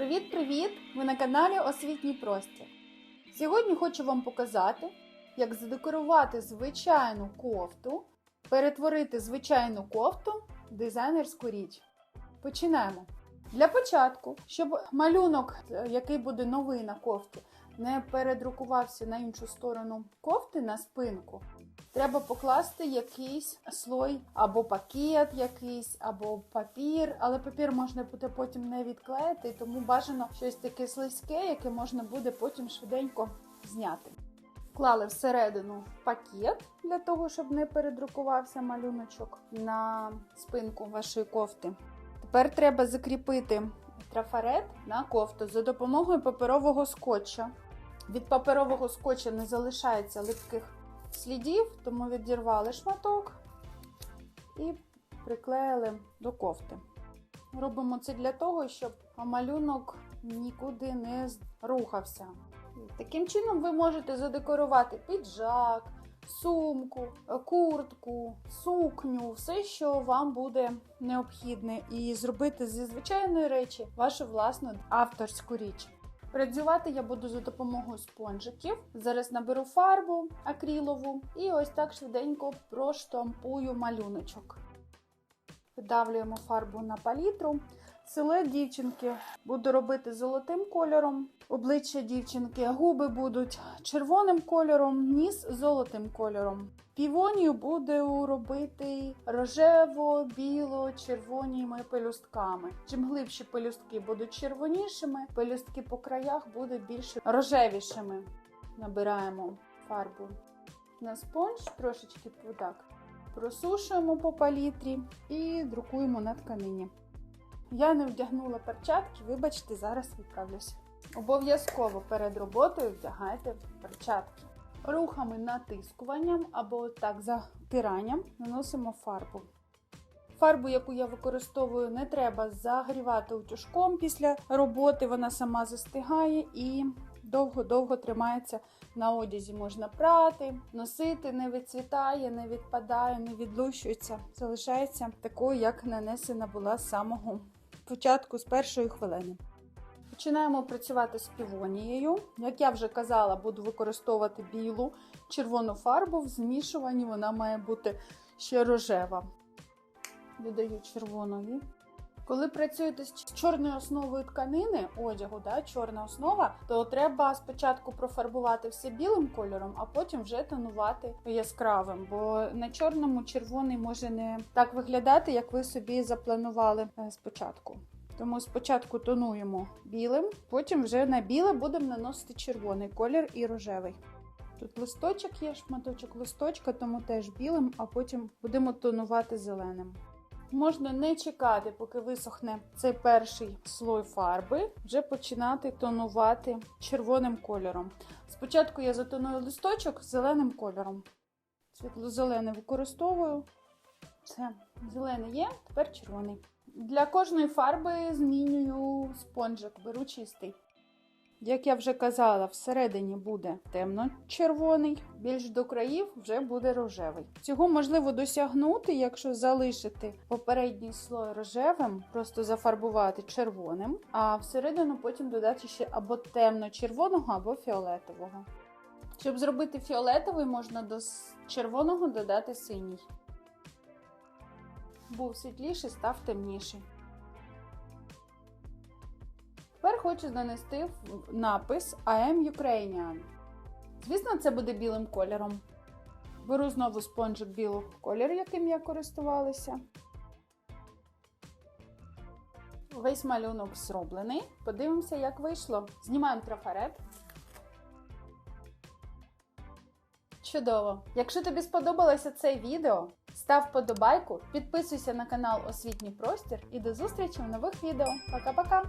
Привіт-привіт! Ви на каналі Освітній Простір. Сьогодні хочу вам показати, як задекорувати звичайну кофту, перетворити звичайну кофту в дизайнерську річ. Починаємо. Для початку, щоб малюнок, е, який буде новий на кофті, не передрукувався на іншу сторону кофти на спинку, треба покласти якийсь слой або пакет якийсь, або папір, але папір можна буде потім не відклеїти, тому бажано щось таке слизьке, яке можна буде потім швиденько зняти. Вклали всередину пакет для того, щоб не передрукувався малюночок на спинку вашої кофти. Тепер треба закріпити трафарет на кофту за допомогою паперового скотча. Від паперового скотча не залишається липких слідів, тому відірвали шматок і приклеїли до кофти. Робимо це для того, щоб малюнок нікуди не рухався. Таким чином ви можете задекорувати піджак, сумку, куртку, сукню, все, що вам буде необхідне, і зробити зі звичайної речі вашу власну авторську річ. Працювати я буду за допомогою спонжиків. Зараз наберу фарбу акрилову і ось так швиденько проштампую малюночок. Вдавлюємо фарбу на палітру. Силует дівчинки буду робити золотим кольором. Обличчя дівчинки, губи будуть червоним кольором, ніс золотим кольором. Півонію буду робити рожево, біло, червоніми пелюстками. Чим глибші пелюстки будуть червонішими, пелюстки по краях будуть більш рожевішими. Набираємо фарбу на спонж, трошечки так просушуємо по палітрі і друкуємо на тканині. Я не вдягнула перчатки, вибачте, зараз відправлюся. Обов'язково перед роботою вдягайте перчатки. Рухами натискуванням або так затиранням наносимо фарбу. Фарбу, яку я використовую, не треба загрівати утюжком після роботи, вона сама застигає і довго-довго тримається на одязі. Можна прати, носити, не відцвітає, не відпадає, не відлущується. Залишається такою, як нанесена була з самого початку, з першої хвилини. Починаємо працювати з півонією. Як я вже казала, буду використовувати білу червону фарбу. В змішуванні вона має бути ще рожева. Додаю червоної. Коли працюєте з чорною основою тканини, одягу, да, чорна основа, то треба спочатку профарбувати все білим кольором, а потім вже тонувати яскравим. Бо на чорному червоний може не так виглядати, як ви собі запланували спочатку. Тому спочатку тонуємо білим, потім вже на біле будемо наносити червоний колір і рожевий. Тут листочок є, шматочок листочка, тому теж білим, а потім будемо тонувати зеленим. Можна не чекати, поки висохне цей перший слой фарби, вже починати тонувати червоним кольором. Спочатку я затоную листочок зеленим кольором. Світло-зелене використовую. Все, зелений є, тепер червоний. Для кожної фарби змінюю спонжик, беру чистий. Як я вже казала, всередині буде темно-червоний, більш до країв вже буде рожевий. Цього можливо досягнути, якщо залишити попередній слой рожевим, просто зафарбувати червоним, а всередину потім додати ще або темно-червоного, або фіолетового. Щоб зробити фіолетовий, можна до червоного додати синій. Був світліший, став темніший. Тепер хочу нанести напис I am Ukrainian. Звісно, це буде білим кольором. Беру знову спонжик білого кольору, яким я користувалася. Весь малюнок зроблений. Подивимося, як вийшло. Знімаємо трафарет. Чудово! Якщо тобі сподобалося це відео, став вподобайку, підписуйся на канал Освітній Простір і до зустрічі в нових відео. Пока-пока!